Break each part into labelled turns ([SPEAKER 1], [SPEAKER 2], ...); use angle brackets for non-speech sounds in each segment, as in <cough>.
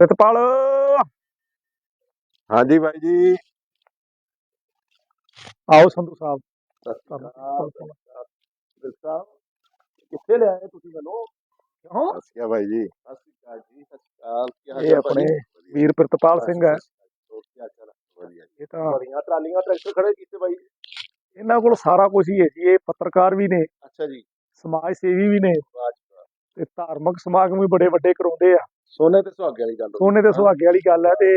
[SPEAKER 1] ਪ੍ਰਿਤਪਾਲ।
[SPEAKER 2] ਹਾਂਜੀ ਬਾਈ ਜੀ।
[SPEAKER 1] ਆਓ ਸੰਧੂ ਸਾਹਿਬ।
[SPEAKER 3] ਸਾਹਿਬ ਕਿੱਥੇ ਤੁਸੀਂ ਮੈਨੂੰ?
[SPEAKER 1] ਕਿਉਂ?
[SPEAKER 2] ਬਾਈ ਜੀ।
[SPEAKER 3] ਜੀ
[SPEAKER 1] ਇਹ ਆਪਣੇ? ਵੀਰ ਪ੍ਰਿਤਪਾਲ ਸਿੰਘ ਹੈ। ਇਹ ਤਾਂ
[SPEAKER 3] ਬੜੀਆਂ ਟਰਾਲੀਆਂ ਟਰੈਕਟਰ ਖੜੇ ਕੀਤੇ ਬਾਈ
[SPEAKER 1] ਇਹਨਾਂ ਕੋਲ ਸਾਰਾ ਕੁਝ ਹੀ ਹੈ ਜੀ। ਇਹ ਪੱਤਰਕਾਰ ਵੀ ਨੇ
[SPEAKER 3] ਅੱਛਾ ਜੀ।
[SPEAKER 1] ਸਮਾਜ ਸੇਵੀ ਵੀ ਨੇ
[SPEAKER 3] ਵਾਹ ਜੀ ਵਾਹ।
[SPEAKER 1] ਤੇ ਧਾਰਮਿਕ ਸਮਾਗਮ ਵੀ ਬੜੇ ਵੱਡੇ ਕਰਾਉਂਦੇ ਆ।
[SPEAKER 3] ਸੋਨੇ ਤੇ ਸੁਹਾਗੇ ਵਾਲੀ ਗੱਲ
[SPEAKER 1] ਸੋਨੇ ਦੇ ਸੁਹਾਗੇ ਵਾਲੀ ਗੱਲ ਹੈ ਤੇ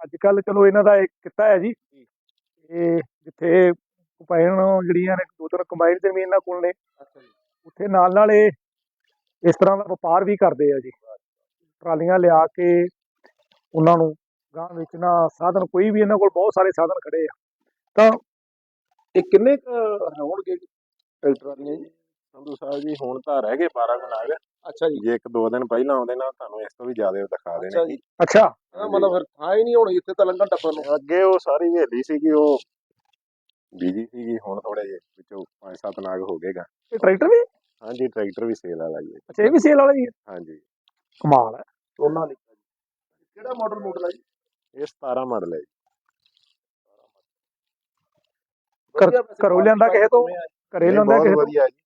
[SPEAKER 1] ਅੱਜ ਕੱਲ ਚਲੋ ਇਹਨਾਂ ਦਾ ਇੱਕ ਕਿੱਤਾ ਹੈ ਜੀ। ਇਹ ਜਿੱਥੇ ਕੰਬਾਈਨ ਜਿਹੜੀਆਂ ਨੇ ਦੋ ਤਿੰਨ ਕੰਬਾਈਨ ਜ਼ਮੀਨ ਇਹਨਾਂ ਕੋਲ ਨੇ। ਉੱਥੇ ਨਾਲ ਨਾਲ ਇਹ ਇਸ ਤਰ੍ਹਾਂ ਦਾ ਵਪਾਰ ਵੀ ਕਰਦੇ ਆ ਜੀ। ਟਰਾਲੀਆਂ ਲਿਆ ਕੇ ਉਹਨਾਂ ਨੂੰ ਗਾਂ ਵੇਚਣਾ ਸਾਧਨ ਕੋਈ ਵੀ ਇਹਨਾਂ ਕੋਲ ਬਹੁਤ ਸਾਰੇ ਸਾਧਨ ਖੜੇ ਆ। ਤਾਂ
[SPEAKER 3] ਇਹ ਕਿੰਨੇ ਹੋਣਗੇ ਟਰੈਕਟਰ ਵਾਲੀਆਂ ਜੀ?
[SPEAKER 2] ਸੰਧੂ ਸਾਹਿਬ ਜੀ ਹੁਣ ਤਾਂ ਰਹਿ ਗਏ 12 ਗੁਨਾਗ
[SPEAKER 3] ਅੱਛਾ ਜੀ।
[SPEAKER 2] ਜੇ ਇੱਕ ਦੋ ਦਿਨ ਪਹਿਲਾਂ ਆਉਂਦੇ ਨਾ ਤੁਹਾਨੂੰ ਇਸ ਤੋਂ ਵੀ ਜ਼ਿਆਦਾ ਦਿਖਾ
[SPEAKER 3] ਅੱਛਾ
[SPEAKER 2] ਦੇਣੇ
[SPEAKER 3] ਜੀ।
[SPEAKER 1] ਅੱਛਾ।
[SPEAKER 3] ਇਹਦਾ ਮਤਲਬ ਫਿਰ ਥਾਂ ਹੀ ਨਹੀਂ ਹੋਣੀ ਇੱਥੇ ਤਾਂ ਲੰਘਣ ਟੱਪਣ ਨੂੰ।
[SPEAKER 2] ਅੱਗੇ ਉਹ ਸਾਰੀ ਹਵੇਲੀ ਸੀਗੀ ਉਹ ਬੀਜੀ ਸੀਗੀ ਹੁਣ ਥੋੜੇ ਜਿਹੇ ਵਿੱਚੋਂ ਪੰਜ ਸੱਤ ਨਾਗ ਹੋ ਗਏਗਾ
[SPEAKER 1] ਇਹ ਟਰੈਕਟਰ ਵੀ?
[SPEAKER 2] ਹਾਂਜੀ ਟਰੈਕਟਰ ਵੀ ਸੇਲ ਵਾਲਾ ਜੀ।
[SPEAKER 1] ਅੱਛਾ ਇਹ ਵੀ ਸੇਲ ਵਾਲਾ ਹੀ ਹੈ?
[SPEAKER 2] ਹਾਂਜੀ।
[SPEAKER 1] ਕਮਾਲ ਹੈ।
[SPEAKER 3] ਲਿਖਿਆ ਜੀ ਕਿਹੜਾ ਮਾਡਲ ਮਾਡਲ ਹੈ ਜੀ?
[SPEAKER 2] ਇਹ 17 ਮਾਡਲ ਹੈ ਜੀ।
[SPEAKER 1] ਘਰ-
[SPEAKER 3] ਵਧੀਆ ਵੈਸੇ
[SPEAKER 1] ਘਰੋਂ ਲਿਆਂਦਾ ਕਿਸੇ ਤੋਂ? ਘਰੇ
[SPEAKER 2] ਇਹ
[SPEAKER 1] ਲਾਉਂਦਾ
[SPEAKER 2] ਬਹੁਤ
[SPEAKER 1] ਕਿਸੇ ਤੋਂ?
[SPEAKER 2] ਵਧੀਆ ਜੀ।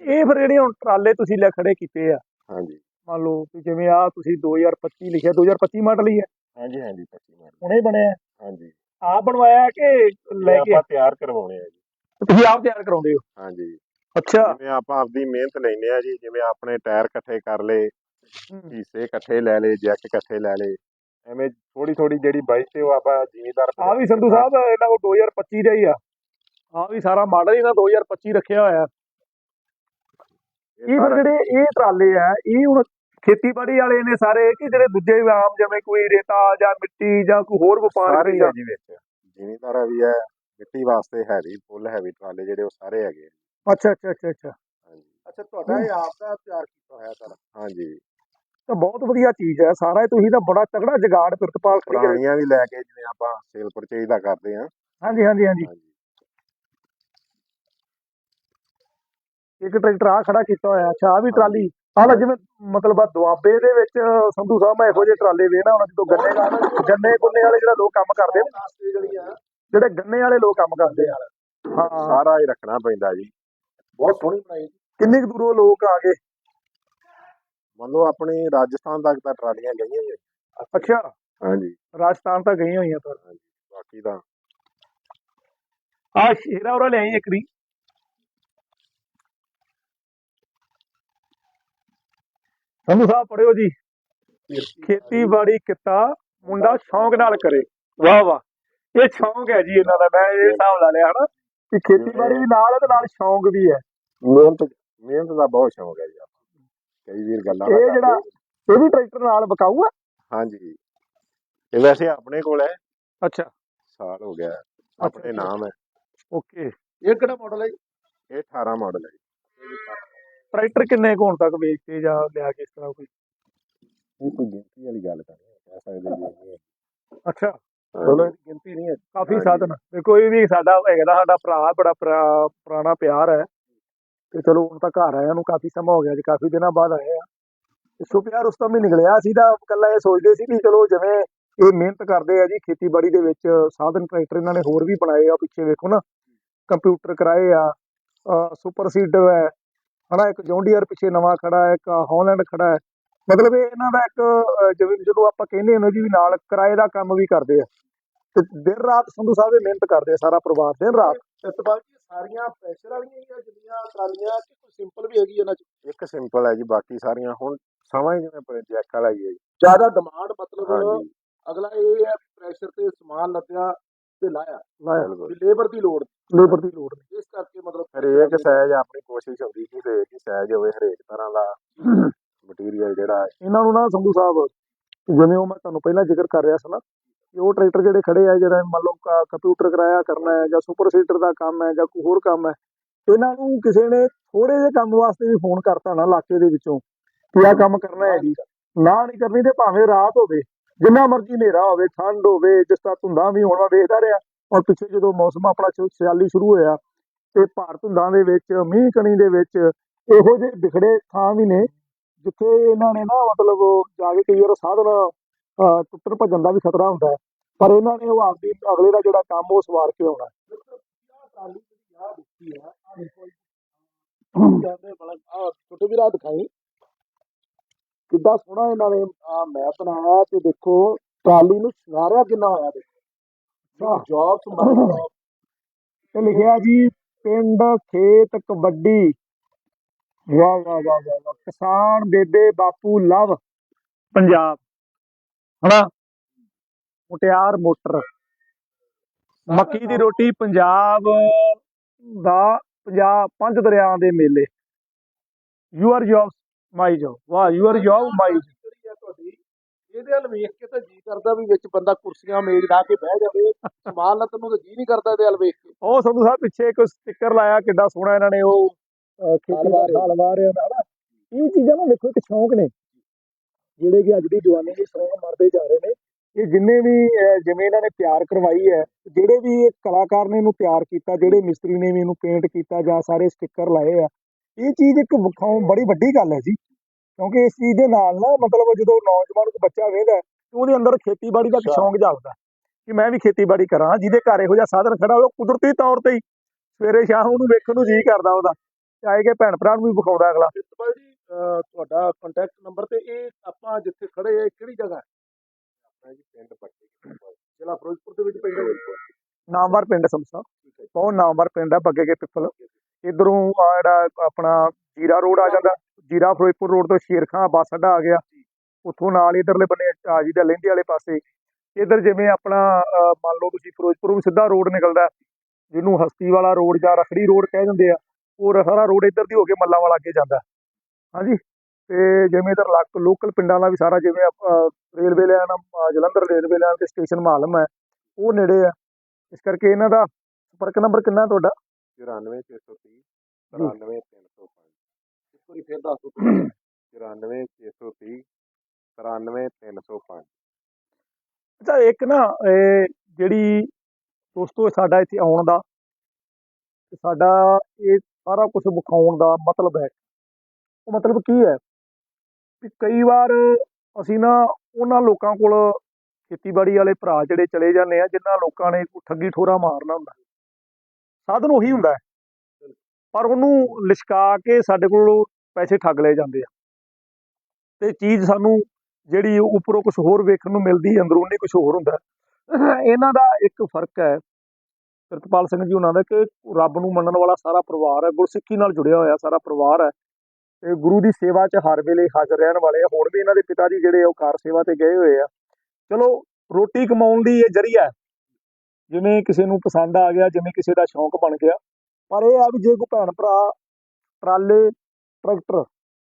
[SPEAKER 1] ਇਹ ਫਿਰ ਜਿਹੜੇ ਹੁਣ ਟਰਾਲੇ ਤੁਸੀਂ ਲੈ ਖੜੇ ਕੀਤੇ ਆ
[SPEAKER 2] ਹਾਂਜੀ।
[SPEAKER 1] ਮੰਨ ਲਓ ਕਿ ਜਿਵੇਂ ਆ ਤੁਸੀਂ 2025 ਲਿਖਿਆ 2025 ਮਾਡਲ ਹੀ ਹੈ
[SPEAKER 2] ਹਾਂਜੀ ਹਾਂਜੀ 25 ਮਾਡਲ।
[SPEAKER 1] ਹੁਣੇ ਬਣਿਆ।
[SPEAKER 2] ਹਾਂਜੀ।
[SPEAKER 1] ਆਪ ਬਣਵਾਇਆ ਕਿ ਲੈ ਕੇ?
[SPEAKER 2] ਆਪਾਂ ਤਿਆਰ ਕਰਵਾਉਣੇ ਆ ਜੀ।
[SPEAKER 1] ਤੁਸੀਂ ਆਪ ਤਿਆਰ ਕਰਾਉਂਦੇ ਹੋ?
[SPEAKER 2] ਹਾਂਜੀ।
[SPEAKER 1] ਅੱਛਾ।
[SPEAKER 2] ਜਿਵੇਂ ਆਪਾਂ ਆਪਦੀ ਮਿਹਨਤ ਲੈਨੇ ਆ ਜੀ ਜਿਵੇਂ ਆਪਣੇ ਟਾਇਰ ਇਕੱਠੇ ਕਰ ਲਏ। ਹਿੱਸੇ ਇਕੱਠੇ ਲੈ ਲਏ ਜੈਕ ਇਕੱਠੇ ਲੈ ਲਏ ਐਵੇਂ ਥੋੜੀ ਥੋੜੀ ਜਿਹੜੀ ਬਾਈ ਤੇ ਉਹ ਆਪਾਂ ਜ਼ਿਮੀਦਾਰ
[SPEAKER 1] ਆ ਵੀ ਸੰਧੂ ਸਾਹਿਬ ਇਹਨਾਂ ਕੋਲ 2025 ਦਾ ਹੀ ਆ। ਆ ਵੀ ਸਾਰਾ ਮਾਡਲ ਹੀ ਨਾ 2025 ਰੱਖਿਆ ਹੋਇਆ। ਇਹ ਫਿਰ ਜਿਹੜੇ ਇਹ ਟਰਾਲੇ ਆ ਇਹ ਹੁਣ ਖੇਤੀਬਾੜੀ ਵਾਲੇ ਨੇ ਸਾਰੇ ਕਿ ਜਿਹੜੇ ਦੂਜੇ ਵੀ ਆਮ ਜਿਵੇਂ ਕੋਈ ਰੇਤਾ ਜਾਂ ਮਿੱਟੀ ਜਾਂ ਕੋਈ ਹੋਰ ਵਪਾਰ
[SPEAKER 2] ਸਾਰੇ ਹੀ
[SPEAKER 1] ਜਾਂ
[SPEAKER 2] ਵਿੱਚ। ਜ਼ਿਮੀਦਾਰਾ ਵੀ ਹੈ ਮਿੱਟੀ ਵਾਸਤੇ ਹੈਵੀ ਫੁੱਲ ਹੈਵੀ ਟਰਾਲੇ ਜਿਹੜੇ ਉਹ ਸਾਰੇ ਹੈਗੇ।
[SPEAKER 1] ਅੱਛਾ ਅੱਛਾ ਅੱਛਾ ਅੱਛਾ।
[SPEAKER 3] ਅੱਛਾ ਤੁਹਾਡਾ ਇਹ ਆਪ ਦਾ ਤਿਆਰ ਕੀਤਾ ਹੋਇਆ ਸਾਰਾ?
[SPEAKER 2] ਹਾਂਜੀ।
[SPEAKER 1] ਤਾਂ ਬਹੁਤ ਵਧੀਆ ਚੀਜ਼ ਹੈ ਸਾਰਾ ਇਹ ਤੁਸੀਂ ਤਾਂ ਬੜਾ ਤਗੜਾ ਜਗਾੜ ਪ੍ਰਿਤਪਾਲ
[SPEAKER 2] ਪੁਰਾਣੀਆਂ ਵੀ ਲੈ ਕੇ ਜਿਵੇਂ ਆਪਾਂ ਸੇਲ ਪਰਚੇਜ ਦਾ ਕਰਦੇ ਆ
[SPEAKER 1] ਹਾਂਜੀ ਹਾਂਜੀ। ਹਾਂਜੀ। ਇੱਕ ਟਰੈਕਟਰ ਆ ਖੜਾ ਕੀਤਾ ਹੋਇਆ ਅੱਛਾ ਆ ਵੀ ਟਰਾਲੀ। ਆਹ ਲੈ ਜਿਵੇਂ ਮਤਲਬ ਆ ਦੁਆਬੇ ਦੇ ਵਿੱਚ ਸੰਧੂ ਸਾਹਿਬ ਮੈਂ ਇਹੋ ਜਿਹੇ ਟਰਾਲੇ ਵੇਖਣਾ ਹੁਣ ਜਦੋਂ ਗੰਨੇ ਗੰਨੇ ਗੁੰਨੇ ਵਾਲੇ ਜਿਹੜਾ ਲੋਕ ਕੰਮ ਕਰਦੇ ਨੇ
[SPEAKER 3] ਜਿਹੜੀ
[SPEAKER 1] ਗੰਨੇ ਵਾਲੇ ਲੋਕ ਕੰਮ ਕਰਦੇ ਆ। ਹਾਂ।
[SPEAKER 2] ਸਾਰਾ ਹੀ ਰੱਖਣਾ ਪੈਂਦਾ ਜੀ।
[SPEAKER 3] ਬਹੁਤ ਸੋਹਣੀ ਬਣਾਈ
[SPEAKER 1] ਕਿੰਨੇ ਕੁ ਦੂਰੋਂ ਲੋਕ ਆ ਗਏ?
[SPEAKER 2] ਮੰਨ ਲਓ ਆਪਣੀ ਰਾਜਸਥਾਨ ਤੱਕ ਤਾਂ ਟਰਾਲੀਆਂ ਗਈਆਂ ਹੀ।
[SPEAKER 1] ਅੱਛਾ।
[SPEAKER 2] ਹਾਂਜੀ।
[SPEAKER 1] ਰਾਜਸਥਾਨ ਤਾਂ ਗਈਆਂ ਹੋਈਆਂ ਪਰ
[SPEAKER 2] ਬਾਕੀ ਤਾਂ
[SPEAKER 1] ਆ ਸ਼ੇਰਾ ਉਰਾ ਲਿਆਈ ਇੱਕ ਦੀ। ਸੰਧੂ ਸਾਹਿਬ ਪੜਿਓ ਜੀ। ਖੇਤੀਬਾੜੀ ਕਿੱਤਾ ਮੁੰਡਾ ਸ਼ੌਂਕ ਨਾਲ ਕਰੇ। ਵਾਹ ਵਾਹ। ਇਹ ਸ਼ੌਂਕ ਹੈ ਜੀ ਇਹਨਾਂ ਦਾ। ਮੈਂ ਇਹ ਹਿਸਾਬ ਲਾ ਲਿਆ ਹਨਾ ਕਿ ਖੇਤੀਬਾੜੀ ਵੀ ਨਾਲ ਹੈ ਤੇ ਨਾਲ ਸ਼ੌਂਕ ਵੀ ਹੈ।
[SPEAKER 2] ਮਿਹਨਤ ਮਿਹਨਤ ਦਾ ਬਹੁਤ ਸ਼ੌਂਕ ਹੈ ਜੀ ਆਪਾਂ ਕਈ ਵੀਰ ਗੱਲਾਂ
[SPEAKER 1] ਇਹ। ਜਿਹੜਾ- ਇਹ ਵੀ ਟਰੈਕਟਰ ਨਾਲ ਬਕਾਊ ਆ?
[SPEAKER 2] ਹਾਂਜੀ ਇਹ ਵੈਸੇ ਆਪਣੇ ਕੋਲ ਹੈ।
[SPEAKER 1] ਅੱਛਾ।
[SPEAKER 2] ਸਾਲ ਹੋ ਗਿਆ। ਹੈ। ਆਪਣੇ। ਨਾਮ ਹੈ।
[SPEAKER 1] ਓਕੇ।
[SPEAKER 3] ਇਹ ਕਿਹੜਾ ਮਾਡਲ ਹੈ ਜੀ?
[SPEAKER 2] ਇਹ 18 ਮਾਡਲ ਹੈ ਜੀ।
[SPEAKER 1] ਟਰੈਕਟਰ ਕਿੰਨੇ ਕੁ ਹੁਣ ਤੱਕ ਵੇਚਦੇ ਜਾਂ ਲਿਆ ਕੇ ਇਸ ਤਰ੍ਹਾਂ ਕੋਈ?
[SPEAKER 2] ਇਹ ਕੋਈ ਗਿਣਤੀ ਵਾਲੀ ਗੱਲ ਤਾਂ ਨਹੀਂ ਕਹਿ ਸਕਦੇ ਜੀ।
[SPEAKER 1] ਅੱਛਾ।
[SPEAKER 3] ਚਲੋ ਇਹਦੀ ਗਿਣਤੀ ਨਹੀਂ ਹੈ।
[SPEAKER 1] ਕਾਫੀ। ਸਾਧਨ। ਤੇ ਕੋਈ ਵੀ ਸਾਡਾ ਹੈਗਾ ਸਾਡਾ ਭਰਾ ਬੜਾ ਪੁਰਾ- ਪੁਰਾਣਾ ਪਿਆਰ ਹੈ। ਤੇ ਚਲੋ ਹੁਣ ਤਾਂ ਘਰ ਆਇਆ ਨੂੰ ਕਾਫੀ ਸਮਾਂ ਹੋ ਗਿਆ ਜੀ ਕਾਫੀ ਦਿਨਾਂ ਬਾਅਦ ਆਏ ਆ ਇਸੋ ਪਿਆਰ ਉਸ ਤੋਂ ਵੀ ਨਿਕਲਿਆ। ਸੀ ਤਾਂ ਕੱਲਾ ਇਹ ਸੋਚਦੇ ਸੀ ਕਿ ਚਲੋ ਜਿਵੇਂ ਇਹ ਮਿਹਨਤ ਕਰਦੇ ਆ ਜੀ ਖੇਤੀਬਾੜੀ ਦੇ ਵਿੱਚ ਸਾਧਨ ਟਰੈਕਟਰ ਇਹਨਾਂ ਨੇ ਹੋਰ ਵੀ ਬਣਾਏ ਆ ਪਿੱਛੇ ਵੇਖੋ ਨਾ। ਕੰਪਿਊਟਰ ਕਰਾਏ ਆ ਸੁਪਰ ਸੀਡਰ ਹੈ ਹਨਾ ਇੱਕ ਜੌਂਡੀਅਰ ਪਿੱਛੇ ਨਵਾਂ ਖੜਾ ਹੈ ਇੱਕ ਹੌਲੈਂਡ ਖੜਾ ਹੈ। ਮਤਲਬ ਇਹ ਇਹਨਾਂ ਦਾ ਇੱਕ ਜਿਵੇਂ ਜਦੋਂ ਆਪਾਂ ਕਹਿੰਦੇ ਹਾਂ ਨਾ ਜੀ ਵੀ ਨਾਲ ਕਿਰਾਏ ਦਾ ਕੰਮ ਵੀ ਕਰਦੇ ਆ ਤੇ ਦਿਨ ਰਾਤ ਸੰਧੂ ਸਾਹਿਬ ਇਹ ਮਿਹਨਤ ਕਰਦੇ ਆ ਸਾਰਾ ਪਰਿਵਾਰ ਦਿਨ ਰਾਤ।
[SPEAKER 3] ਸਤਪਾਲ ਜੀ ਸਾਰੀਆਂ ਪ੍ਰੈਸ਼ਰ ਵਾਲੀਆਂ ਹੀ ਆ ਜਿੰਨੀਆਂ ਟਰਾਲੀਆਂ ਕਿ ਕੋਈ ਸਿੰਪਲ ਵੀ ਹੈਗੀ ਇਹਨਾਂ ਚ?
[SPEAKER 2] ਇੱਕ ਸਿੰਪਲ ਹੈ ਜੀ ਬਾਕੀ ਸਾਰੀਆਂ ਹੁਣ ਸਮਾਂ ਹੀ ਜਿਵੇਂ ਪ੍ਰੋਜੈਕਟ ਵਾਲਾ ਹੀ ਹੈ ਜੀ।
[SPEAKER 3] ਜ਼ਿਆਦਾ ਡਿਮਾਂਡ ਮਤਲਬ ਅਗਲਾ ਇਹ ਹੈ ਪ੍ਰੈਸ਼ਰ ਤੇ ਸਮਾਨ ਲੱਦਿਆ ਤੇ ਲਾਇਆ।
[SPEAKER 1] ਲਾਇਆ
[SPEAKER 3] ਲੇਬਰ ਦੀ ਲੋੜ
[SPEAKER 1] ਲੇਬਰ ਦੀ ਲੋੜ ਨਹੀਂ।
[SPEAKER 3] ਇਸ ਕਰਕੇ ਮਤਲਬ
[SPEAKER 2] ਹਰੇਕ ਸਾਈਜ਼ ਆਪਣੀ ਕੋਸ਼ਿਸ਼ ਹੁੰਦੀ ਕਿ ਹਰੇਕ ਹੀ ਸਾਈਜ਼ ਹੋਵੇ ਹਰੇਕ ਤਰ੍ਹਾਂ ਦਾ ਮਟੀਰੀਅਲ ਜਿਹੜਾ ਹੈ।
[SPEAKER 1] ਇਹਨਾਂ ਨੂੰ ਨਾ ਸੰਧੂ ਸਾਹਿਬ ਜਿਵੇਂ ਉਹ ਮੈਂ ਤੁਹਾਨੂੰ ਪਹਿਲਾਂ ਜ਼ਿਕਰ ਕਰ ਰਿਹਾ ਸੀ ਨਾ ਕਿ ਉਹ ਟਰੈਕਟਰ ਜਿਹੜੇ ਖੜੇ ਆ ਜਿਹੜਾ ਮੰਨ ਲਓ ਕ- ਕੰਪਿਊਟਰ ਕਰਾਇਆ ਕਰਨਾ ਹੈ ਜਾਂ ਸੁਪਰ ਸੀਟਰ ਦਾ ਕੰਮ ਹੈ ਜਾਂ ਕੋਈ ਹੋਰ ਕੰਮ ਹੈ ਇਹਨਾਂ ਨੂੰ ਕਿਸੇ ਨੇ ਥੋੜੇ ਜਿਹੇ ਕੰਮ ਵਾਸਤੇ ਵੀ ਫੋਨ ਕਰਤਾ ਨਾ ਇਲਾਕੇ ਦੇ ਵਿੱਚੋਂ ਕਿ ਆਹ ਕੰਮ ਕਰਨਾ ਹੈ ਜੀ। ਨਾ ਨਹੀਂ ਕਰਨੀ ਤੇ ਭਾਵੇਂ ਰਾਤ ਹੋਵੇ ਜਿੰਨਾ ਮਰਜ਼ੀ ਹਨੇਰਾ ਹੋਵੇ ਠੰਡ ਹੋਵੇ ਜਿਸ ਤਰ੍ਹਾਂ ਧੁੰਦਾਂ ਵੀ ਹੁਣ ਵੇਖਦਾ ਰਿਹਾ। ਔਰ ਪਿੱਛੇ ਜਦੋਂ ਮੌਸਮ ਆਪਣਾ ਸਿਆਲੀ ਸ਼ੁਰੂ ਹੋਇਆ ਤੇ ਭਾਰਤ ਧੁੰਦਾਂ ਦੇ ਵਿੱਚ, ਮੀਂਹ ਕਣੀ ਦੇ ਵਿੱਚ ਇਹੋ ਜਿਹੇ ਵਿਖੜੇ ਥਾਂ ਵੀ ਨੇ ਜਿੱਥੇ ਇਹਨਾਂ ਨੇ ਨਾ ਮਤਲਬ ਜਾ ਕੇ ਕਈ ਵਾਰ ਸਾਧਨ, ਅਹ, ਟੁੱਟਣ ਭੱਜਣ ਦਾ ਵੀ ਖਤਰਾ ਹੁੰਦਾ ਹੈ। ਪਰ ਇਹਨਾਂ ਨੇ ਉਹ ਆਪਦੀ, ਅਗਲੇ ਦਾ ਜਿਹੜਾ ਕੰਮ ਉਹ ਸਵਾਰ ਕੇ ਆਉਣਾ
[SPEAKER 3] ਟਰਾਲੀ ਜਿਹੜੀ ਆ ਦਿਖਾਈ
[SPEAKER 1] ਕਿੱਦਾਂ ਸੋਹਣਾ ਇਹਨਾਂ ਨੇ ਆ ਮੈਪ ਬਣਾਇਆ ਤੇ ਦੇਖੋ ਟਰਾਲੀ ਨੂੰ ਸ਼ਿੰਗਾਰਿਆ ਕਿੰਨਾ ਹੋਇਆ ਦੇਖੋ।
[SPEAKER 3] ਮਾਈ
[SPEAKER 1] ਤੇ <coughs> ਲਿਖਿਆ ਜੀ ਪਿੰਡ ਖੇਤ ਕਬੱਡੀ। ਵਾਹ ਵਾਹ ਵਾਹ ਵਾਹ। ਕਿਸਾਨ ਬੇਬੇ ਬਾਪੂ ਲਵ। ਪੰਜਾਬ। ਹਨਾ? ਮੁਟਿਆਰ ਮੋਟਰ। ਮੱਕੀ ਦੀ ਰੋਟੀ ਪੰਜਾਬ ਦਾ ਪੰਜਾਬ ਪੰਜ ਦਰਿਆਵਾਂ ਦੇ ਮੇਲੇ। You are job my job ਵਾਹ ਯੂ ਆਰ ਜੋਬ ਮਾਈ
[SPEAKER 3] ਇਹਦੇ ਵੱਲ ਵੇਖ ਕੇ ਤਾਂ ਜੀ ਕਰਦਾ ਵੀ ਵਿੱਚ ਬੰਦਾ ਕੁਰਸੀਆਂ ਮੇਜ਼ ਢਾ ਕੇ ਬਹਿ ਜਾਵੇ ਸਮਾਨ ਲੱਤ ਨੂੰ ਤਾਂ ਜੀ ਨਹੀਂ ਕਰਦਾ ਇਹਦੇ ਵੱਲ ਵੇਖ ਕੇ।
[SPEAKER 1] ਉਹ ਸੰਧੂ ਸਾਹਿਬ ਪਿੱਛੇ ਇੱਕ ਸਟicker ਲਾਇਆ ਕਿੱਡਾ ਸੋਹਣਾ ਇਹਨਾਂ ਨੇ ਉਹ ਖੇਤੀ ਦਾ
[SPEAKER 3] ਹਲ ਵਾਹ
[SPEAKER 1] ਰਿਹਾ ਹਨਾ ਇਹ ਚੀਜ਼ਾਂ ਨਾ ਦੇਖੋ ਇੱਕ ਸ਼ੌਂਕ ਨੇ। ਜਿਹੜੇ ਕਿ ਅੱਜ ਦੀ ਜਵਾਨੀ ਦੇ ਸ਼ੌਂਕ ਮਰਦੇ ਜਾ ਰਹੇ ਨੇ। ਇਹ ਜਿੰਨੇ ਵੀ ਜਿਵੇਂ ਇਹਨਾਂ ਨੇ ਤਿਆਰ ਕਰਵਾਈ ਹੈ ਜਿਹੜੇ ਵੀ ਇਹ ਕਲਾਕਾਰ ਨੇ ਇਹਨੂੰ ਤਿਆਰ ਕੀਤਾ ਜਿਹੜੇ ਮਿਸਤਰੀ ਨੇ ਵੀ ਇਹਨੂੰ ਪੇਂਟ ਕੀਤਾ ਜਾਂ ਸਾਰੇ ਸਟicker ਲਾਏ ਆ ਇਹ ਚੀਜ਼ ਇੱਕ ਵਿਖਾਉਣ ਬੜੀ ਵੱਡੀ ਗੱਲ ਹੈ ਜੀ। ਕਿਉਂਕਿ ਇਸ ਚੀਜ਼ ਦੇ ਨਾਲ ਨਾ ਮਤਲਬ ਜਦੋਂ ਨੌਜਵਾਨ ਕੋਈ ਬੱਚਾ ਵੇਖਦਾ ਤੇ ਉਹਦੇ ਅੰਦਰ ਖੇਤੀਬਾੜੀ ਦਾ। ਸ਼ੌਂਕ ਜਾਗਦਾ ਕਿ ਮੈਂ ਵੀ ਖੇਤੀਬਾੜੀ ਕਰਾਂ ਜਿਹਦੇ ਘਰ ਇਹੋ ਜਿਹਾ ਸਾਧਨ ਖੜਾ ਹੋਵੇ ਕੁਦਰਤੀ ਤੌਰ ਤੇ ਹੀ। ਸਵੇਰੇ ਸ਼ਾਮ ਉਹਨੂੰ ਵੇਖਣ ਨੂੰ ਜੀ ਕਰਦਾ ਉਹਦਾ ਚਾਹੇ ਕਿ ਭੈਣ ਭਰਾ ਨੂੰ ਵੀ ਵਿਖਾਉਂਦਾ ਅਗਲਾ।
[SPEAKER 3] ਪ੍ਰਿੰਸੀਪਲ ਜੀ ਅਹ ਤੁਹਾਡਾ ਕੰਟੈਕਟ ਨੰਬਰ ਤੇ ਇਹ ਆਪਾਂ ਜਿੱਥੇ ਖੜੇ ਆ ਕਿਹੜੀ ਜਗ੍ਹਾ ਹੈ?
[SPEAKER 2] ਆਪਣਾ ਜੀ ਪਿੰਡ ਪੱਟੀ
[SPEAKER 3] ਜ਼ਿਲ੍ਹਾ ਫਿਰੋਜ਼ਪੁਰ ਦੇ ਵਿੱਚ ਪੈਂਦਾ ਹੈ
[SPEAKER 1] ਨਾਮਵਰ ਪਿੰਡ ਸਮਸਾ ਬਹੁਤ ਨਾਮਵਰ ਪਿੰਡ ਆ ਬੱਗੇ ਕੇ ਪਿੱਪਲ ਇਧਰੋਂ ਆ ਜਿਹੜਾ ਆਪਣਾ ਜੀਰਾ ਰੋਡ ਆ ਜਾਂਦਾ ਜੀਰਾ ਫਿਰੋਜ਼ਪੁਰ ਰੋਡ ਤੋਂ ਸ਼ੇਰਖਾਂ ਬੱਸ ਅੱਡਾ ਆ ਗਿਆ। ਉੱਥੋਂ ਨਾਲ ਇਧਰਲੇ ਬੰਨੇ ਆ ਜੀ ਦਾ ਲਹਿੰਦੇ ਵਾਲੇ ਪਾਸੇ। ਇਧਰ ਜਿਵੇਂ ਆਪਣਾ ਮੰਨ ਲਓ ਤੁਸੀਂ ਫਿਰੋਜ਼ਪੁਰ ਸਿੱਧਾ ਰੋਡ ਨਿਕਲਦਾ ਜਿਹਨੂੰ ਹਸਤੀ ਵਾਲਾ ਰੋਡ ਜਾਂ ਰਖੜੀ ਰੋਡ ਕਹਿ ਦਿੰਦੇ ਆ ਉਹ ਸਾਰਾ ਰੋਡ ਇੱਧਰ ਦੀ ਹੋ ਕੇ ਮੱਲਾ ਵਾਲਾ ਅੱਗੇ ਜਾਂਦਾ। ਹਾਂਜੀ? ਤੇ ਜਿਵੇਂ ਇਧਰ ਲੱਕ ਲੋਕਲ ਪਿੰਡਾਂ ਦਾ ਵੀ ਸਾਰਾ ਜਿਵੇਂ railway line Jalandhar railway line ਤੇ ਸਟੇਸ਼ਨ ਮਾਲਮ ਹੈ ਉਹ ਨੇੜੇ ਆ। ਇਸ ਕਰਕੇ ਇਹਨਾਂ ਦਾ ਸੰਪਰਕ ਨੰਬਰ ਕਿੰਨਾ ਤੁਹਾਡਾ?
[SPEAKER 2] 94630
[SPEAKER 1] ਜੀ।
[SPEAKER 2] 94305
[SPEAKER 3] ਇੱਕ ਵਾਰੀ ਫੇਰ ਦੱਸ ਦਿਓ।
[SPEAKER 2] 94630 94305
[SPEAKER 1] ਅੱਛਾ ਇੱਕ ਨਾ ਇਹ ਜਿਹੜੀ ਦੋਸਤੋ ਸਾਡਾ ਇੱਥੇ ਆਉਣ ਦਾ ਸਾਡਾ ਇਹ ਸਾਰਾ ਕੁਝ ਵਿਖਾਉਣ ਦਾ ਮਤਲਬ ਹੈ। ਉਹ ਮਤਲਬ ਕੀ ਹੈ? ਕਿ ਕਈ ਵਾਰ ਅਸੀਂ ਨਾ ਉਹਨਾਂ ਲੋਕਾਂ ਕੋਲ ਖੇਤੀਬਾੜੀ ਵਾਲੇ ਭਰਾ ਜਿਹੜੇ ਚਲੇ ਜਾਂਦੇ ਆ ਜਿਨ੍ਹਾਂ ਲੋਕਾਂ ਨੇ ਠੱਗੀ ਠੋਰਾ ਮਾਰਨਾ ਹੁੰਦਾ। ਸਾਧਨ ਉਹੀ ਹੁੰਦਾ ਹੈ। ਪਰ ਉਹਨੂੰ ਲਿਸ਼ਕਾ ਕੇ ਸਾਡੇ ਕੋਲ ਪੈਸੇ ਠੱਗ ਲਏ ਜਾਂਦੇ ਆ। ਤੇ ਚੀਜ਼ ਸਾਨੂੰ ਜਿਹੜੀ ਉੱਪਰੋਂ ਕੁਝ ਹੋਰ ਵੇਖਣ ਨੂੰ ਮਿਲਦੀ ਅੰਦਰੂਨੀ ਕੁਝ ਹੋਰ ਹੁੰਦਾ। ਇਹਨਾਂ ਦਾ ਇੱਕ ਫ਼ਰਕ ਹੈ ਪ੍ਰਿਤਪਾਲ ਸਿੰਘ ਜੀ ਉਹਨਾਂ ਦਾ ਕਿ ਰੱਬ ਨੂੰ ਮੰਨਣ ਵਾਲਾ ਸਾਰਾ ਪਰਿਵਾਰ ਹੈ, ਗੁਰਸਿੱਖੀ ਨਾਲ ਜੁੜਿਆ ਹੋਇਆ ਸਾਰਾ ਪਰਿਵਾਰ ਹੈ। ਤੇ ਗੁਰੂ ਦੀ ਸੇਵਾ 'ਚ ਹਰ ਵੇਲੇ ਹਾਜ਼ਰ ਰਹਿਣ ਵਾਲੇ ਆ। ਹੁਣ ਵੀ ਇਹਨਾਂ ਦੇ ਪਿਤਾ ਜੀ ਜਿਹੜੇ ਉਹ ਕਾਰ ਸੇਵਾ ਤੇ ਗਏ ਹੋਏ ਆ। ਚਲੋ ਰੋਟੀ ਕਮਾਉਣ ਦੀ ਇਹ ਜ਼ਰੀਆ ਜਿਵੇਂ ਕਿਸੇ ਨੂੰ ਪਸੰਦ ਆ ਗਿਆ, ਜਿਵੇਂ ਕਿਸੇ ਦਾ ਸ਼ੌਂਕ ਬਣ ਗਿਆ। ਪਰ ਇਹ ਆ ਵੀ ਜੇ ਕੋਈ ਭੈਣ ਭਰਾ, ਟਰਾਲੇ, ਟਰੈਕਟਰ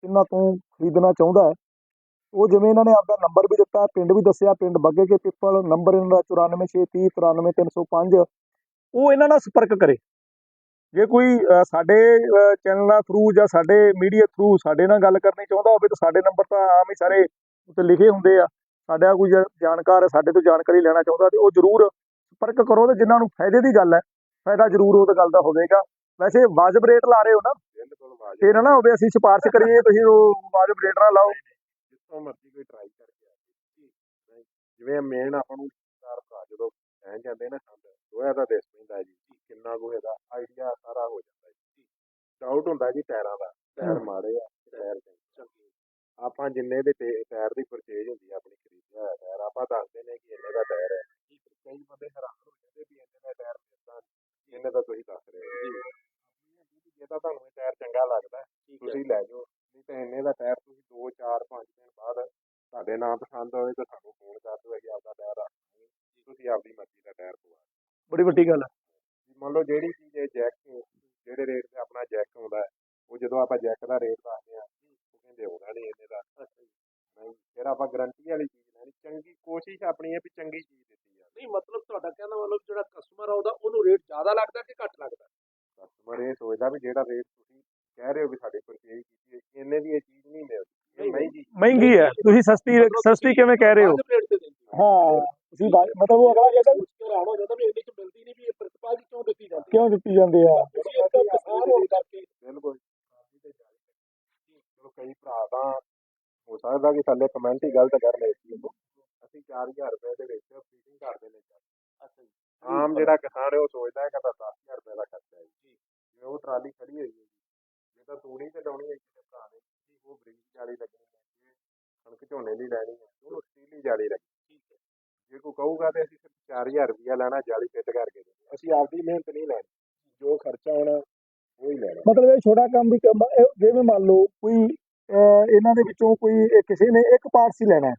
[SPEAKER 1] ਇਹਨਾਂ ਤੋਂ ਖਰੀਦਣਾ ਚਾਹੁੰਦਾ ਹੈ, ਉਹ ਜਿਵੇਂ ਇਹਨਾਂ ਨੇ ਆਪਦਾ ਨੰਬਰ ਵੀ ਦਿੱਤਾ, ਪਿੰਡ ਵੀ ਦੱਸਿਆ, ਪਿੰਡ ਬੱਗੇ ਕੇ ਪਿੱਪਲ, ਨੰਬਰ ਇਹਨਾਂ ਦਾ 94630 94305 ਉਹ ਇਹਨਾਂ ਨਾਲ ਸੰਪਰਕ ਕਰੇ। ਜੇ ਕੋਈ ਸਾਡੇ ਚੈਨਲਾਂ ਥਰੂ ਜਾਂ ਸਾਡੇ ਮੀਡੀਆ ਥਰੂ ਸਾਡੇ ਨਾਲ ਗੱਲ ਕਰਨੀ ਚਾਹੁੰਦਾ ਹੋਵੇ ਤਾਂ ਸਾਡੇ ਨੰਬਰ ਤਾਂ ਆਮ ਹੀ ਸਾਰੇ ਉੱਤੇ ਲਿਖੇ ਹੁੰਦੇ ਆ। ਸਾਡਾ ਕੋਈ ਜਾਣਕਾਰ ਸਾਡੇ ਤੋਂ ਜਾਣਕਾਰੀ ਲੈਣਾ ਚਾਹੁੰਦਾ ਤੇ ਉਹ ਜ਼ਰੂਰ ਸੰਪਰਕ ਕਰੋ ਤੇ ਜਿਨ੍ਹਾਂ ਨੂੰ ਫਾਇਦੇ ਦੀ ਗੱਲ ਹੈ ਫਾਇਦਾ ਜ਼ਰੂਰ ਉਹ ਗੱਲ ਦਾ ਹੋਵੇਗਾ। ਵੈਸੇ ਵਾਜਬ ਰੇਟ ਲਾ ਰਹੇ ਹੋ ਨਾ?
[SPEAKER 2] ਬਿਲਕੁਲ ਵਾਜਬ।
[SPEAKER 1] ਤੇ ਨਾ ਨਾ ਹੋਵੇ ਅਸੀਂ ਸਿਫਾਰਿਸ਼ ਕਰੀਏ ਤੁਸੀਂ ਉਹ ਵਾਜਬ ਰੇਟ ਨਾ ਲਾਓ।
[SPEAKER 2] ਜਿੱਥੋਂ ਮਰਜ਼ੀ ਕੋਈ ਟਰਾਈ ਕਰਕੇ ਆ ਜੀ ਜਿਵੇਂ ਮੇਨ ਆਪਾਂ ਨੂੰ ਚਾਰ ਭਰਾ ਜਦੋਂ ਕਹਿ ਜਾਂਦੇ ਨਾ ਸੰਦ ਦੋਇਆ ਦਾ ਦਿਸ ਪੈਂਦਾ ਜੀ ਕਿੰਨਾ ਕੁ ਇਹਦਾ ਆਈਡੀਆ ਸਾਰਾ ਹੋ ਜਾਂਦਾ ਜੀ। ਡਾਊਟ ਹੁੰਦਾ ਜੀ ਟਾਇਰਾਂ ਦਾ ਟਾਇਰ
[SPEAKER 1] ਹਮ।
[SPEAKER 2] ਮਾੜੇ ਆ ਟਾਇਰ ਚੰਗੇ ਆਪਾਂ ਜਿੰਨੇ ਦੇ ਟਾਇਰ ਦੀ ਪਰਚੇਜ ਹੁੰਦੀ ਆ ਆਪਣੀ ਖਰੀਦਿਆ ਹੋਇਆ ਟਾਇਰ ਆਪਾਂ ਦੱਸਦੇ ਨੇ ਕਿ ਇੰਨੇ ਦਾ ਟਾਇਰ ਹੈ। ਕਈ ਬੰਦੇ ਹੈਰਾਨ ਹੋ ਜਾਂਦੇ ਵੀ ਇੰਨੇ ਦਾ ਟਾਇਰ ਮਿਲਦਾ ਜਿੰਨੇ ਦਾ ਤੁਸੀਂ ਦੱਸ ਰਹੇ ਹੋ। ਜੀ। ਜੇ ਤਾਂ ਤੁਹਾਨੂੰ ਇਹ ਟਾਇਰ ਚੰਗਾ ਲੱਗਦਾ ਤੁਸੀਂ ਲੈ ਜਾਓ। ਨਹੀਂ ਤਾਂ ਇੰਨੇ ਦਾ ਟਾਇਰ ਤੁਸੀਂ 2 4 5 ਦਿਨ ਬਾਅਦ ਤੁਹਾਡੇ ਨਾ ਪਸੰਦ ਹੋਵੇ ਤਾਂ ਸਾਨੂੰ ਫੋਨ ਕਰ ਦਿਓ ਅਸੀਂ ਆਪਦਾ ਟਾਇਰ ਰੱਖ ਦਾਂਗੇ ਤੁਸੀਂ ਆਪਦੀ ਮਰਜ਼ੀ ਦਾ ਟਾਇਰ ਪਵਾ ਦਿਓ।
[SPEAKER 1] ਬੜੀ ਵੱਡੀ ਗੱਲ ਹੈ।
[SPEAKER 2] ਮੰਨ ਲਓ ਜਿਹੜੀ ਚੀਜ਼ ਇਹ ਜੈਕ ਜਿਹੜੇ ਰੇਟ ਤੇ ਆਪਣਾ ਜੈਕ ਆਉਂਦਾ ਹੈ, ਉਹ ਜਦੋਂ ਆਪਾਂ ਜੈਕ ਦਾ ਰੇਟ ਦੱਸਦੇ ਆ ਉਹ ਕਹਿੰਦੇ ਹੋਣਾ ਨਹੀਂ ਇਹਨੇ ਦਾ। ਨਹੀਂ ਫਿਰ ਆਪਾਂ ਗਾਰੰਟੀ ਵਾਲੀ ਚੀਜ਼ ਲੈਣੀ। ਚੰਗੀ ਕੋਸ਼ਿਸ਼ ਆਪਣੀ ਹੈ ਵੀ ਚੰਗੀ ਚੀਜ਼ ਦਿੱਤੀ
[SPEAKER 3] ਨਹੀਂ ਮਤਲਬ ਤੁਹਾਡਾ ਕਹਿਣਾ ਮਤਲਬ ਜਿਹੜਾ ਕਸਟਮਰ ਆਉਂਦਾ ਉਹਨੂੰ ਰੇਟ ਜ਼ਿਆਦਾ ਲੱਗਦਾ ਕਿ ਘੱਟ ਲੱਗਦਾ?
[SPEAKER 2] ਕਸਟਮਰ ਇਹ ਸੋਚਦਾ ਵੀ ਜਿਹੜਾ ਰੇਟ ਤੁਸੀਂ ਕਹਿ ਰਹੇ ਹੋ ਵੀ ਸਾਡੇ ਪਰਚੇਜ ਕੀਤੀ ਹੈ ਇੰਨੇ ਦੀ ਇਹ ਚੀਜ਼ ਨਹੀਂ ਮਿਲਦੀ। ਇਹ ਮਹਿੰਗੀ
[SPEAKER 1] ਮਹਿੰਗੀ ਹੈ। ਤੁਸੀਂ ਸਸਤੀ ਸਸਤੀ ਕਿਵੇਂ ਕਹਿ ਰਹੇ ਹੋ?
[SPEAKER 3] ਹੋ।
[SPEAKER 1] ਤੁਸੀਂ ਮਤਲਬ ਉਹ ਅਗਲਾ ਕਹਿੰਦਾ
[SPEAKER 3] ਕੇ ਹੈਰਾਨ ਹੋ ਜਾਂਦਾ ਵੀ ਇੰਨੇ ਚ ਮਿਲਦੀ ਨਹੀਂ ਵੀ ਇਹ ਪ੍ਰਿੰਸੀਪਲ ਜੀ ਕਿਉਂ ਦਿੱਤੀ ਜਾਂਦੀ
[SPEAKER 1] ਕਿਉਂ ਦਿੱਤੀ ਜਾਂਦੇ ਆ
[SPEAKER 3] ਤੁਸੀਂ ਇੱਕ ਕਿਸਾਨ ਹੋਣ ਕਰਕੇ।
[SPEAKER 2] ਬਿਲਕੁਲ। ਚਲੋ ਕਈ ਭਰਾ ਤਾਂ ਹੋ ਸਕਦਾ ਕਿ ਥੱਲੇ ਕਮੈਂਟ ਹੀ ਗਲਤ ਕਰ ਲਏ ਸੀ ਉਹਨੂੰ। 4000 ਰੁਪਏ ਦੇ ਵਿੱਚ ਫੀਡਿੰਗ ਕਰਦੇ ਨੇ
[SPEAKER 3] ਅੱਛਾ ਜੀ
[SPEAKER 2] ਆਮ ਜਿਹੜਾ ਕਿਸਾਨ ਹੈ ਉਹ ਸੋਚਦਾ ਹੈ ਕਿ ਤਾਂ 10000 ਰੁਪਏ ਦਾ ਖਰਚਾ ਹੈ ਜੀ। ਜਿਵੇਂ ਉਹ ਟਰਾਲੀ ਖੜੀ ਹੋਈ ਹੈ ਜੀ। ਜੇ ਤਾਂ ਤੂੜੀ ਤੇ ਲਾਉਣੀ ਹੈ ਕਿਸੇ ਭਰਾ ਨੇ ਜੀ ਉਹ ਬਰੀਕ ਜਾਲੀ ਲੱਗਣੀ ਹੈ ਜੇ ਕਣਕ ਝੋਨੇ ਲਈ ਲੈਣੀ ਹੈ ਉਹਨੂੰ ਸਟੀਲੀ ਜਾਲੀ ਲੱਗਣੀ
[SPEAKER 3] ਠੀਕ ਹੈ।
[SPEAKER 2] ਜੇ ਕੋਈ ਕਹੂਗਾ ਤੇ ਅਸੀਂ ਸਿਰਫ 4000 ਰੁਪਇਆ ਲੈਣਾ ਜਾਲੀ ਫਿੱਟ ਕਰਕੇ ਦੇਣੀ ਅਸੀਂ ਆਪਦੀ ਮਿਹਨਤ ਨਹੀਂ ਲੈਣੀ। ਜੋ ਖਰਚਾ ਹੋਣਾ ਉਹ ਹੀ ਲੈਣਾ।
[SPEAKER 1] ਮਤਲਬ ਇਹ ਛੋਟਾ ਕੰਮ ਵੀ ਕੰਮ ਇਹ ਜਿਵੇਂ ਮੰਨ ਲਓ ਕੋਈ ਅਹ, ਇਹਨਾਂ ਦੇ ਵਿੱਚੋਂ ਕੋਈ ਇਹ ਕਿਸੇ ਨੇ ਇੱਕ ਪਾਰਟਸ ਹੀ ਲੈਣਾ ਹੈ।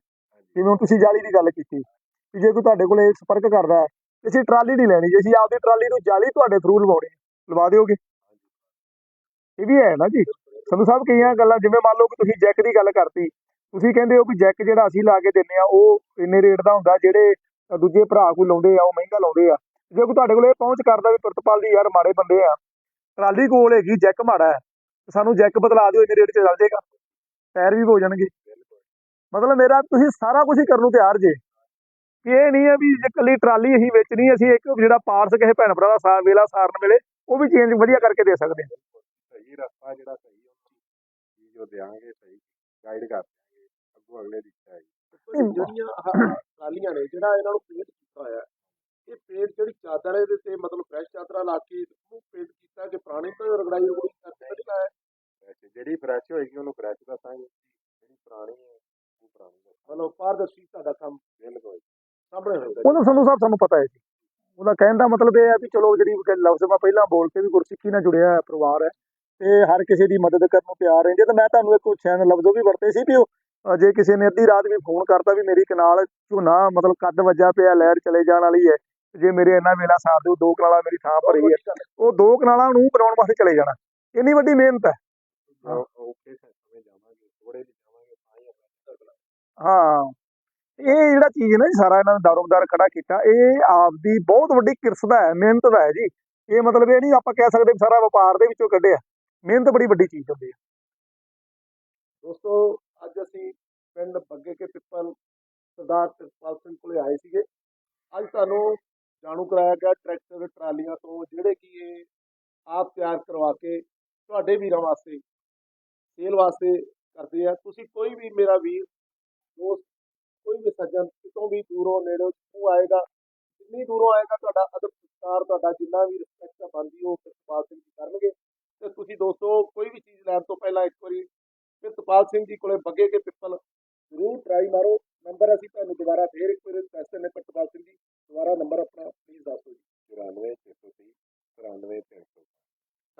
[SPEAKER 1] ਜਿਵੇਂ ਹੁਣ ਤੁਸੀਂ ਜਾਲੀ ਦੀ ਗੱਲ ਕੀਤੀ ਕਿ ਜੇ ਕੋਈ ਤੁਹਾਡੇ ਕੋਲੇ ਸੰਪਰਕ ਕਰਦਾ ਹੈ ਅਸੀਂ ਟਰਾਲੀ ਨਹੀਂ ਲੈਣੀ ਜੇ, ਅਸੀਂ ਆਪਦੀ ਟਰਾਲੀ ਨੂੰ ਜਾਲੀ ਤੁਹਾਡੇ ਥਰੂ ਲਵਾਉਣੀ ਲਵਾ ਦਿਓਗੇ? ਇਹ ਵੀ ਹੈ ਨਾ ਜੀ। ਸੰਧੂ ਸਾਹਿਬ ਕਈਆਂ ਗੱਲਾਂ, ਜਿਵੇਂ ਮੰਨ ਲਓ ਕਿ ਤੁਸੀਂ ਜੈਕ ਦੀ ਗੱਲ ਕਰਤੀ, ਤੁਸੀਂ ਕਹਿੰਦੇ ਹੋ ਕਿ ਜੈਕ ਜਿਹੜਾ ਅਸੀਂ ਲਾ ਕੇ ਦਿੰਨੇ ਆ, ਉਹ ਇੰਨੇ ਰੇਟ ਦਾ ਹੁੰਦਾ, ਜਿਹੜੇ ਦੂਜੇ ਭਰਾ ਕੋਈ ਲਾਉਂਦੇ ਆ, ਉਹ ਮਹਿੰਗਾ ਲਾਉਂਦੇ ਆ। ਜੇ ਕੋਈ ਤੁਹਾਡੇ ਕੋਲ ਇਹ ਪਹੁੰਚ ਕਰਦਾ ਵੀ ਪ੍ਰਿਤਪਾਲ ਦੀ, ਯਾਰ ਮਾੜੇ ਬੰਦੇ ਆ, ਟਰਾਲੀ ਕੋਲ ਹੈਗੀ, ਜੈਕ ਮਾੜਾ ਹੈ, ਸਾਨੂੰ ਜੈਕ ਬਦਲਾ ਦਿਓ, ਇੰਨੇ ਰੇਟ 'ਚ ਚੱਲ ਜਾਏਗਾ ਟਾਇਰ ਵੀ ਹੋ ਜਾਣਗੇ। ਮਤਲਬ ਮੇਰਾ, ਤੁਸੀਂ ਸਾਰਾ ਕੁਝ ਹੀ ਕਰਨ ਨੂੰ ਤਿਆਰ ਜੇ। ਇਹ ਨਹੀਂ ਹੈ ਵੀ ਜੇ ਇਕੱਲੀ ਟਰਾਲੀ ਅਸੀਂ ਵੇਚਣੀ ਅਸੀਂ ਇੱਕ ਜਿਹੜਾ ਪਾਰਸ ਕਿਸੇ ਭੈਣ ਭਰਾ ਦਾ ਸਾਰ ਵੇਲਾ ਸਾਰਨ ਵੇਲੇ ਉਹ ਵੀ ਚੇਂਜ ਵਧੀਆ ਕਰਕੇ ਦੇ ਸਕਦੇ ਹਾਂ।
[SPEAKER 2] ਸਹੀ ਰਸਤਾ ਜਿਹੜਾ ਸਹੀ ਉਹ ਦਿਆਂਗੇ ਸਹੀ ਗਾਈਡ ਕਰ ਅੱਗੋਂ ਅਗਲੇ ਦੀ ਇੱਛਾ ਹੈ
[SPEAKER 3] ਜਿਹੜੀਆਂ ਟਰਾਲੀਆਂ ਨੇ ਜਿਹੜਾ ਇਹਨਾਂ ਨੂੰ ਪੇਂਟ ਕੀਤਾ ਹੋਇਆ ਇਹ ਪੇਂਟ ਜਿਹੜੀ ਚਾਦਰ ਹੈ ਇਹਦੇ ਤੇ ਮਤਲਬ ਫਰੈਸ਼ ਚਾਦਰਾਂ ਲਾ ਕੇ ਉਹਨੂੰ ਪੇਂਟ ਕੀਤਾ ਕਿ ਪੁਰਾਣੀ ਤੋਂ ਰਗੜਾਈ ਹੈ
[SPEAKER 2] ਜਿਹੜੀ ਫਰੈਸ਼ ਹੋਏਗੀ ਉਹਨੂੰ ਫਰੈਸ਼ ਦੱਸਾਂਗੇ ਜਿਹੜੀ ਪੁਰਾਣੀ ਹੈ ਉਹ ਪੁਰਾਣੀ ਦੱਸਾਂਗੇ।
[SPEAKER 3] ਮਤਲਬ ਪਾਰਦਰਸ਼ੀ ਤੁਹਾਡਾ ਕੰਮ
[SPEAKER 2] ਬਿਲਕੁਲ
[SPEAKER 3] ਸਾਹਮਣੇ
[SPEAKER 1] ਸੰਧੂ ਸਾਹਿਬ ਸਾਨੂੰ ਪਤਾ ਹੈ ਜੀ। ਉਹਦਾ ਕਹਿਣ ਦਾ ਮਤਲਬ ਇਹ ਹੈ ਵੀ ਚਲੋ ਜਿਹੜੀ ਲਫ਼ਜ਼ ਮੈਂ ਪਹਿਲਾਂ ਬੋਲ ਕੇ ਵੀ ਗੁਰਸਿੱਖੀ ਨਾਲ ਜੁੜਿਆ ਪਰਿਵਾਰ ਹੈ ਤੇ ਹਰ ਕਿਸੇ ਦੀ ਮਦਦ ਕਰਨ ਨੂੰ ਤਿਆਰ ਜੇ ਤਾਂ ਮੈਂ ਤੁਹਾਨੂੰ ਇੱਕ ਸ਼ੈਨ ਲਫ਼ਜ਼ ਵੀ ਵਰਤੇ ਸੀ ਵੀ ਉਹ ਜੇ ਕਿਸੇ ਨੇ ਅੱਧੀ ਰਾਤ ਵੀ ਫੋਨ ਕਰਤਾ ਵੀ ਮੇਰੀ ਕਨਾਲ ਝੋਨਾ ਮਤਲਬ ਕੱਦ ਵੱਜਾ ਪਿਆ ਲਹਿਰ ਚਲੇ ਜਾਣ ਵਾਲੀ ਹੈ ਜੇ ਮੇਰੇ ਇੰਨਾ ਵੇਲਾ ਸਾਰ ਦਿਓ ਦੋ ਕਨਾਲਾਂ ਮੇਰੀ ਥਾਂ ਭਰੀ ਹੈ ਉਹ ਦੋ ਕਨਾਲਾਂ ਨੂੰ ਬਣਾਉਣ ਵਾਸਤੇ ਚਲੇ ਜਾਣਾ। ਇੰਨੀ ਵੱਡੀ ਮਿਹਨਤ ਹੈ। ਹਾਂ। ਇਹ ਜਿਹੜਾ ਚੀਜ਼ ਹੈ ਨਾ ਜੀ, ਸਾਰਾ ਇਹਨਾਂ ਨੇ ਦਾਰੋਮਦਾਰ ਖੜਾ ਕੀਤਾ, ਇਹ ਆਪਦੀ ਬਹੁਤ ਵੱਡੀ ਕਿਰਸ ਦਾ ਹੈ, ਮਿਹਨਤ ਦਾ ਹੈ ਜੀ। ਇਹ ਮਤਲਬ ਇਹ ਨਹੀਂ ਆਪਾਂ ਕਹਿ ਸਕਦੇ ਸਾਰਾ ਵਪਾਰ ਦੇ ਵਿੱਚੋਂ ਕੱਢਿਆ। ਮਿਹਨਤ ਬੜੀ ਵੱਡੀ ਚੀਜ਼ ਹੁੰਦੀ ਹੈ।
[SPEAKER 3] ਦੋਸਤੋ, ਅੱਜ ਅਸੀਂ ਪਿੰਡ ਬੱਗੇ ਕੇ ਪਿੱਪਲ ਸਰਦਾਰ ਤਿਰਪਾਲ ਸਿੰਘ ਕੋਲੇ ਆਏ ਸੀਗੇ। ਅੱਜ ਤੁਹਾਨੂੰ ਜਾਣੂ ਕਰਾਇਆ ਗਿਆ ਟਰੈਕਟਰ ਟਰਾਲੀਆਂ ਤੋਂ, ਜਿਹੜੇ ਕਿ ਇਹ ਆਪ ਤਿਆਰ ਕਰਵਾ ਕੇ ਤੁਹਾਡੇ ਵੀਰਾਂ ਵਾਸਤੇ, ਸੇਲ ਵਾਸਤੇ ਕਰਦੇ ਆ। ਤੁਸੀਂ ਕੋਈ ਵੀ ਮੇਰਾ ਵੀਰ, ਦੋਸਤ ਕੋਈ ਵੀ ਸੱਜਣ ਕਿਤੋਂ ਵੀ ਦੂਰੋਂ ਨੇੜੋਂ ਕਿਤੋਂ ਆਏਗਾ ਜਿੰਨੀ ਦੂਰੋਂ ਆਏਗਾ ਤੁਹਾਡਾ ਅਦਬ ਸਤਿਕਾਰ ਤੁਹਾਡਾ ਜਿੰਨਾ ਵੀ ਰਿਸਪੈਕਟ ਬਣਦੀ ਉਹ ਪ੍ਰਿਤਪਾਲ ਸਿੰਘ ਜੀ ਕਰਨਗੇ। ਤੇ ਤੁਸੀਂ ਦੋਸਤੋ ਕੋਈ ਵੀ ਚੀਜ਼ ਲੈਣ ਤੋਂ ਪਹਿਲਾਂ ਇੱਕ ਵਾਰੀ ਪ੍ਰਿਤਪਾਲ ਸਿੰਘ ਜੀ ਕੋਲੇ ਬੱਗੇ ਕੇ ਪਿੱਪਲ ਜ਼ਰੂਰ ਟਰਾਈ ਮਾਰੋ। ਨੰਬਰ ਅਸੀਂ ਤੁਹਾਨੂੰ ਦੁਬਾਰਾ ਫੇਰ ਇੱਕ ਵਾਰ ਦੱਸਦੇ ਨੇ ਪ੍ਰਿਤਪਾਲ ਸਿੰਘ ਜੀ। ਦੁਬਾਰਾ ਨੰਬਰ ਆਪਣਾ ਪਲੀਜ਼ ਦੱਸ ਦਿਓ ਜੀ
[SPEAKER 2] 94 630 93 300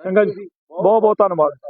[SPEAKER 1] ਚੰਗਾ ਜੀ। ਬਹੁਤ ਬਹੁਤ ਧੰਨਵਾਦ।